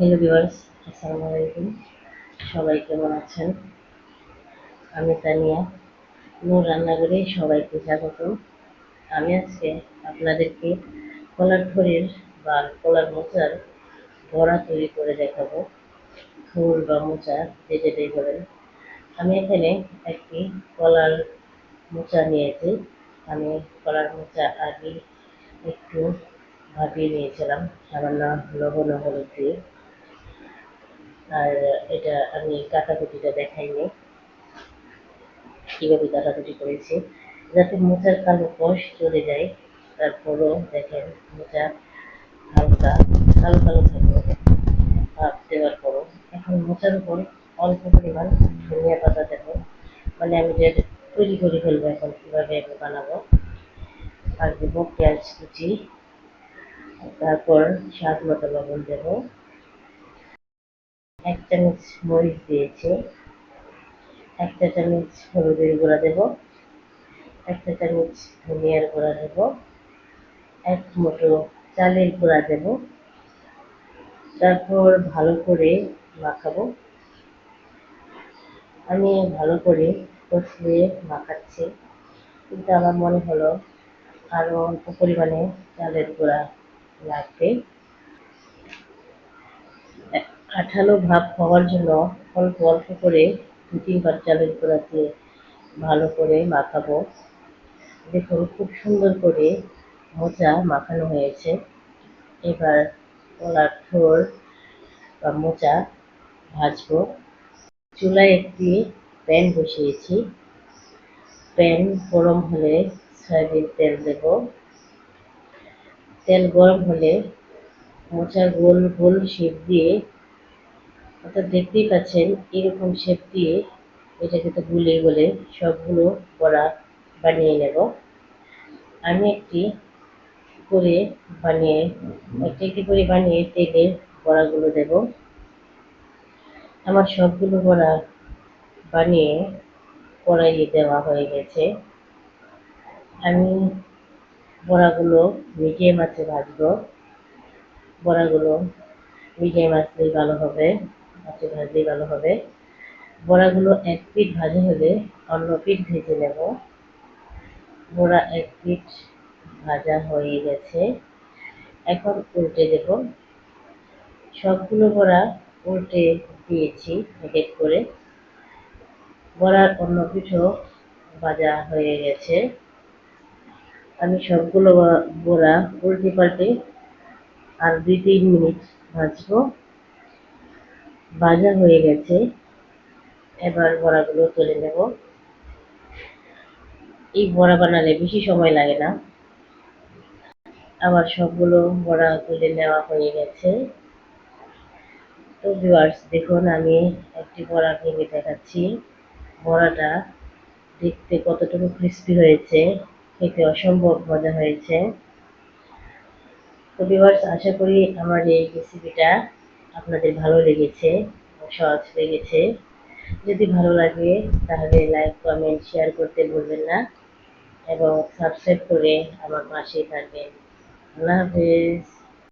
Hello viewers আসসালামু আলাইকুম। সবাই কেমন আছেন? আমি তানিয়া, নূর রান্নাঘরে সবাইকে স্বাগত আমি আজকে আপনাদেরকে কলার থরির বা কলার মোচার বড়া তৈরি করে দেখাবো। থুর বা মোচা, যে যেটাই বলেন। আমি এখানে একটি কলার মোচা নিয়েছি। আমি কলার মোচা আগে একটু ভাপিয়ে নিয়েছিলাম সামান্য লবণ হলুদ দিয়ে। আর এটা আমি কাটাকুটিটা দেখাইনি। কীভাবে কাটাকুটি করেছি? যাতে মোচার কালো কষ চলে যায়, তারপরও দেখেন মোচা হালকা, কালো কালো থাকে। ভাপ দেওয়ার পরও। এখন মোচার উপর অল্প পরিমাণ ধনিয়া পাতা দেবো। মানে আমি যে তৈরি করে ফেলব এখন, কীভাবে আমি বানাবো। আর দেবো পেঁয়াজ কুচি। তারপর স্বাদ মতো লবণ দেবো। এক চামচ মরিচ দিয়েছি। একটা চামচ হলুদের গুঁড়া দেব। একটা চামচ ধনিয়ার গুঁড়া দেব। এক মুঠো চালের গুঁড়া দেব। তারপর ভালো করে মাখাবো। আমি ভালো করে কষলে মাখাচ্ছি। কিন্তু আমার মনে হলো আরও অল্প পরিমাণে চালের গুঁড়া লাগবে। আঠালো ভাব হওয়ার জন্য অল্প অল্প করে দু তিনবার চালের গুঁড়া দিয়ে ভালো করে মাখাবো। দেখুন, খুব সুন্দর করে মোচা মাখানো হয়েছে। এবার কলার থোর বা মোচা ভাজবো। চুলায় একটি প্যান বসিয়েছি। প্যান গরম হলে সয়াবিন তেল দেব। তেল গরম হলে মোচার গোল গোল শেপ দিয়ে অর্থাৎ দেখতেই পাচ্ছেন এরকম শেপ দিয়ে এটাকে তো গুলে বলে সবগুলো বড়া বানিয়ে নেব। আমি একটি করে বানিয়ে, একটি একটি করে বানিয়ে তেলে বড়াগুলো দেব। আমার সবগুলো বড়া বানিয়ে কড়াইয়ে দেওয়া হয়ে গেছে। আমি বড়াগুলো মিডিয়াম আছে ভাজবো। বড়াগুলো মিডিয়াম আসলেই ভালো হবে। মাছে ভাজলেই ভালো হবে। বড়াগুলো এক পিঠ ভাজা হলে অন্য পিঠ ভেজে নেব। বড়া এক পিঠ ভাজা হয়ে গেছে। এখন উল্টে দেব। সবগুলো বড়া উল্টে দিয়েছি এক এক করে। বড়ার অন্য পিঠও ভাজা হয়ে গেছে। আমি সবগুলো বড়া উল্টে পাল্টে আর দুই তিন মিনিট ভাজবো। ভাজা হয়ে গেছে। এবার বড়াগুলো তুলে নেব। এই বড়া বানালে বেশি সময় লাগে না। আবার সবগুলো বড়া তুলে নেওয়া হয়ে গেছে। তো ভিউয়ার্স দেখুন, আমি একটি বড়া ভেঙে দেখাচ্ছি। বড়াটা দেখতে কতটুকু ক্রিস্পি হয়েছে, খেতে অসম্ভব মজা হয়েছে। তো ভিউয়ার্স আশা করি আমার এই রেসিপিটা আপনাদের ভালো লেগেছে সহজ লেগেছে। যদি ভালো লাগে, তাহলে লাইক কমেন্ট শেয়ার করতে ভুলবেন না এবং সাবস্ক্রাইব করে আমার পাশেই থাকবেন। আল্লাহ হাফেজ।